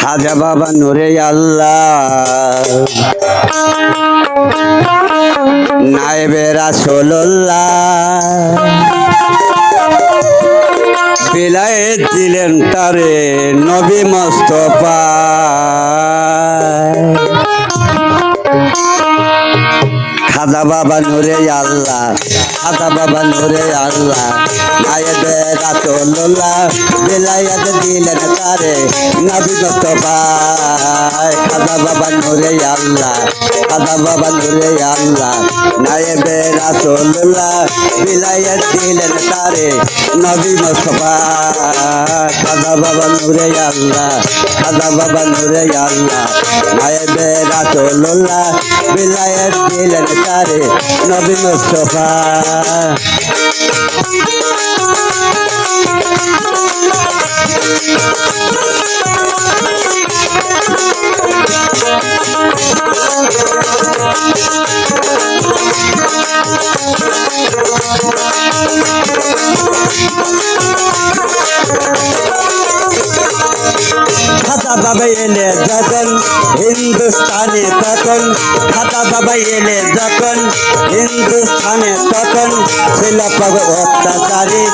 খাজা বাবা নুরে আল্লাহ। রাসোল্লাহ বিলায় দিলেন তারে নবী মস্তফা। খাদা বাবা নুরে আল্লাহ খাদা বাবা নুরে আল্লাহ। নায়েবে রাসোল্লাহ বিলায়াত দিলেন তারে, নবী মস্তফা খাদা বাবা নুরে আল্লাহ খাদা বাবা নুরে আল্লাহ। নায়েবে রাসোল্লাহ বিলায়াত দিলেন তারে নবী মস্তফা খাদা বাবা নুরে আল্লাহ খাদা বাবা নুরে আল্লাহ নায়েবে রাসোল্লাহ বিলায়াত দিলেন তারে নবী মুস্তফা খাতা বাবা Thank you. दबाइले जकन हिंदुस्तानी तकन। खाता दबाइले जकन हिंदुस्तानी तकन। शिलपग अत्याचारी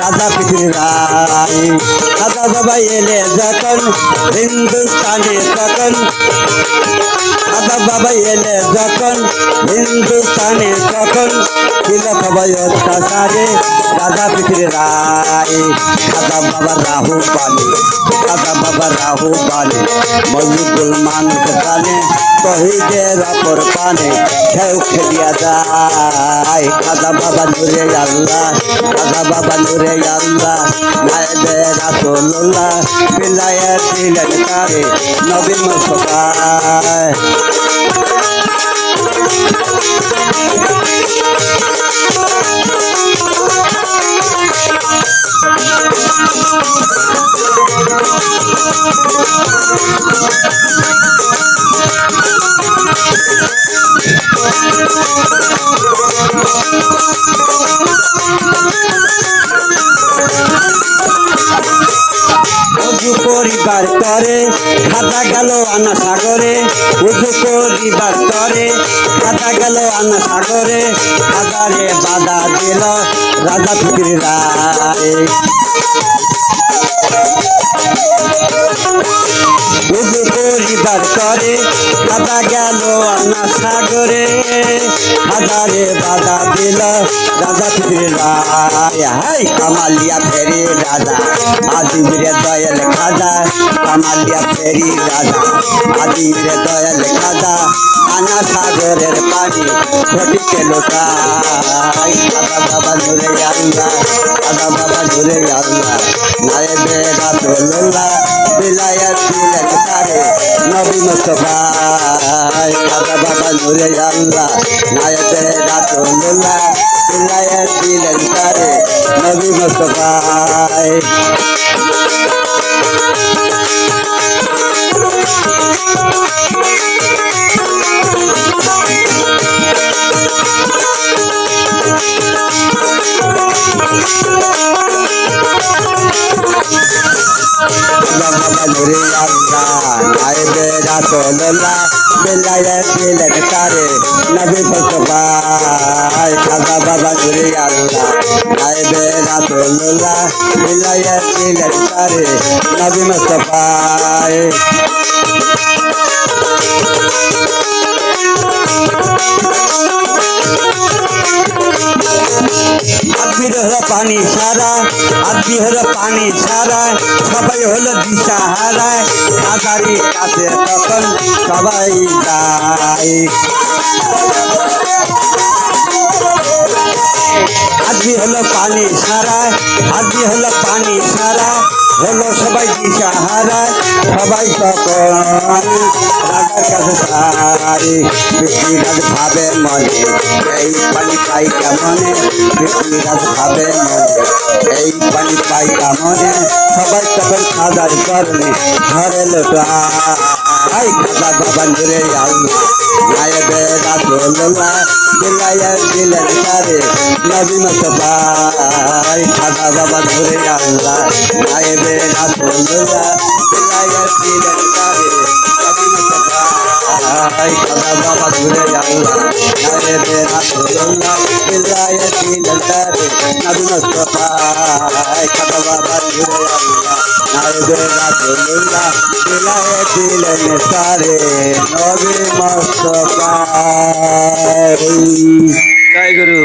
राजा पृथ्वी राय। खाता दबाइले जकन हिंदुस्तानी तकन। खाता दबाइले जकन हिंदुस्तानी तकन। शिलपग अत्याचारी राजा पृथ्वी राय। खाता बाबा राहुल पानी खाता बाबा राहुल পানি মজুদুল মানুষ কানে শহীদের অপর পানে খেউ খেলিয়া যায়। খাদা বাবা নুরে আল্লাহ খাদা বাবা নুরে আল্লাহ নায়বে রাসুল্লাহ পিলাইয়া দিলেন তারে নবী মুস্তফায় পরিবার তরে খাতা গেল আনা সাগরে উজু পরিবার তরে খাতা গেল আনা সাগরে খাতারে বাধা দিল রাজা ফিকির উজু পরিবার করে খাতা গেল আনা সাগরে। খাতারে বাধা দিল রাজা ফিকির রায় হাই, কামালিয়া ফেরি রাজা আদিবরে দয়াল খাজা, কামালিয়া ফেরি রাজা আদিবরে দয়াল খাজা, আনা সাগরের পানি ঘটিকে লোকাই। খাদা বাবা ধরে আল্লাহ খাদা বাবা ধরে আল্লাহ নায়েবে রাসুল্লাহ বিলায়াত দিলেন তারে নবী মুস্তফাই। খাদা বাবা ধরে আল্লাহ নায়েবে রাসুল্লাহ বিলায়াত দিলেন তারে নবী মুস্তফাই। ধরে আল্লাহ নাইবে রাসুল্লাহ বেলায় দিলেন তারে নবী মুস্তফায় খাদা বাবা ধরে আল্লাহ নাইবে রাসুল্লাহ বেলায় দিলেন তারে নবী মুস্তফায় আদমি হলো পানি সারা সবাই হলো দিশা হারায় আদারি কাছে তখন সবাই যায় আদমি হলো পানি সারা আদমি হলো পানি সারা হলো সবাই দিশা হারায় সবাই তখন রাজার কাছে যায়। পৃথ্বীরাজ ভাবে মনে, এই পানি পাই কেমনে? পৃথ্বীরাজ ভাবে মনে, এই পানি পাই কেমনে? সবাই তখন খাদার করলে ঘরে লোটাই খাদা বাবা ধরে আল্লাহ নায়েবে রাসুল্লাহ দিলাইয়া দিলেন তারে নবী আমায় সাদা বাবা ধরে আল্লাহ। গায়েবে না তোমরা লাগাছিলেন কারে আই সাদা বাবা ধরে আল্লাহ। গায়েবে না তোমরা লাগাছিলেন কারে নবী মুস্তাফা আই সাদা বাবা ধরে আল্লাহ। গায়েবে না জয় গুরু।